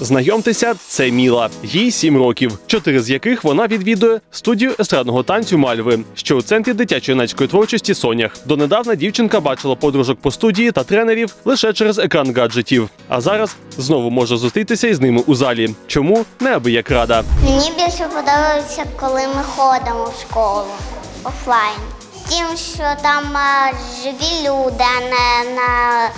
Знайомтеся, це Міла. Їй сім років, чотири з яких вона відвідує студію естрадного танцю Мальви, що у центрі дитячо-юнацької творчості Сонях. Донедавна дівчинка бачила подружок по студії та тренерів лише через екран гаджетів. А зараз знову може зустрітися із ними у залі. Чому неабияк рада. Мені більше подобається, коли ми ходимо в школу офлайн. Тим, що там живі люди, а не на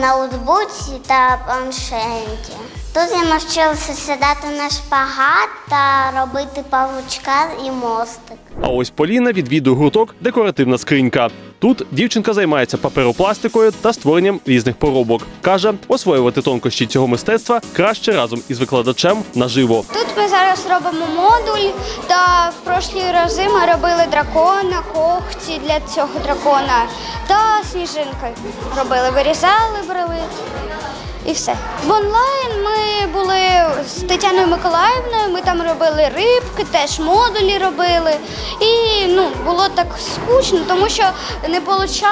ноутбуці та планшеті. Тут я навчилася сідати на шпагат та робити павучка і мостик. А ось Поліна відвідує гурток Декоративна скринька. Тут дівчинка займається паперопластикою та створенням різних поробок. каже, освоювати тонкощі цього мистецтва краще разом із викладачем наживо. Тут ми зараз робимо модуль, та в прошлі рази ми робили дракона, когті для цього дракона та сніжинки. Робили, вирізали, брали і все. В онлайн ми були з Тетяною Миколаївною, ми там робили рибки, теж модулі робили. І ну, було так скучно, тому що не вийшло.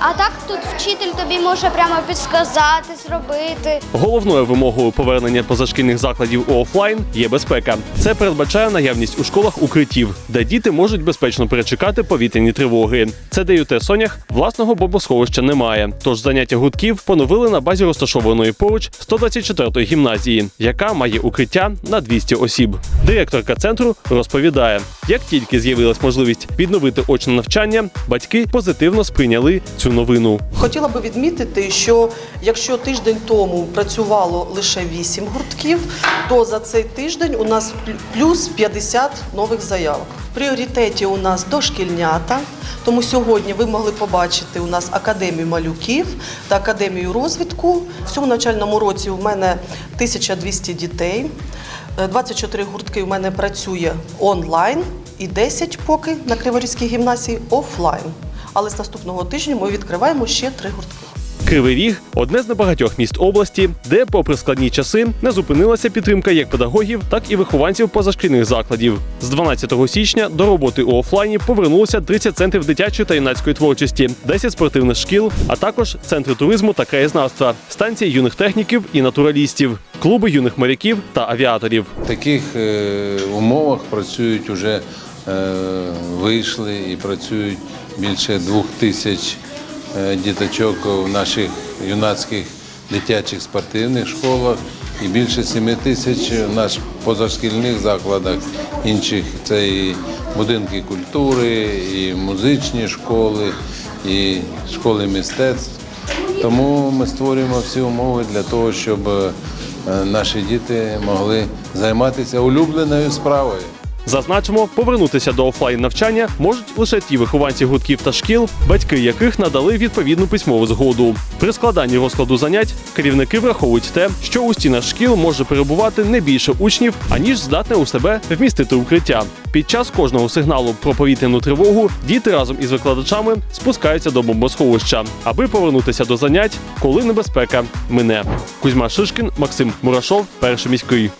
А так тут вчитель тобі може прямо підсказати, зробити. Головною вимогою повернення позашкільних закладів у офлайн є безпека. Це передбачає наявність у школах укриттів, де діти можуть безпечно перечекати повітряні тривоги. Це ДЮТ Сонях власного бомбосховища немає. Тож заняття гуртків поновили на базі розташованої поруч 124-ї гімназії, яка має укриття на 200 осіб. Директорка центру розповідає, як тільки з'явилась можливість відновити очне навчання, батьки позитивно сприйняли цю новину. Хотіла би відмітити, що якщо тиждень тому працювало лише 8 гуртків, то за цей тиждень у нас плюс 50 нових заявок. Пріоритеті у нас дошкільнята. Тому сьогодні ви могли побачити у нас академію малюків та академію розвитку. В цьому навчальному році у мене 1200 дітей. Е, 24 гуртки у мене працює онлайн і 10 поки на Криворізькій гімназії офлайн. Але з наступного тижня ми відкриваємо ще три гуртки. Кривий Ріг одне з небагатьох міст області, де, попри складні часи, не зупинилася підтримка як педагогів, так і вихованців позашкільних закладів. З 12 січня до роботи у офлайні повернулося 30 центрів дитячої та юнацької творчості, 10 спортивних шкіл, а також центри туризму та краєзнавства, станції юних техніків і натуралістів, клуби юних моряків та авіаторів. В таких е, умовах працюють уже е, вийшли і працюють більше двох тисяч діточок в наших юнацьких дитячих спортивних школах і більше семи тисяч в наших позашкільних закладах інших. Це і будинки культури, і музичні школи, і школи мистецтв. Тому ми створюємо всі умови для того, щоб е, наші діти могли займатися улюбленою справою. Зазначимо, повернутися до офлайн навчання можуть лише ті вихованці гуртків та шкіл, батьки яких надали відповідну письмову згоду. При складанні розкладу занять керівники враховують те, що у стінах шкіл може перебувати не більше учнів, аніж здатне у себе вмістити укриття. Під час кожного сигналу про повітряну тривогу діти разом із викладачами спускаються до бомбосховища, аби повернутися до занять, коли небезпека мине. Кузьма Шишкін, Максим Мурашов, перший міський.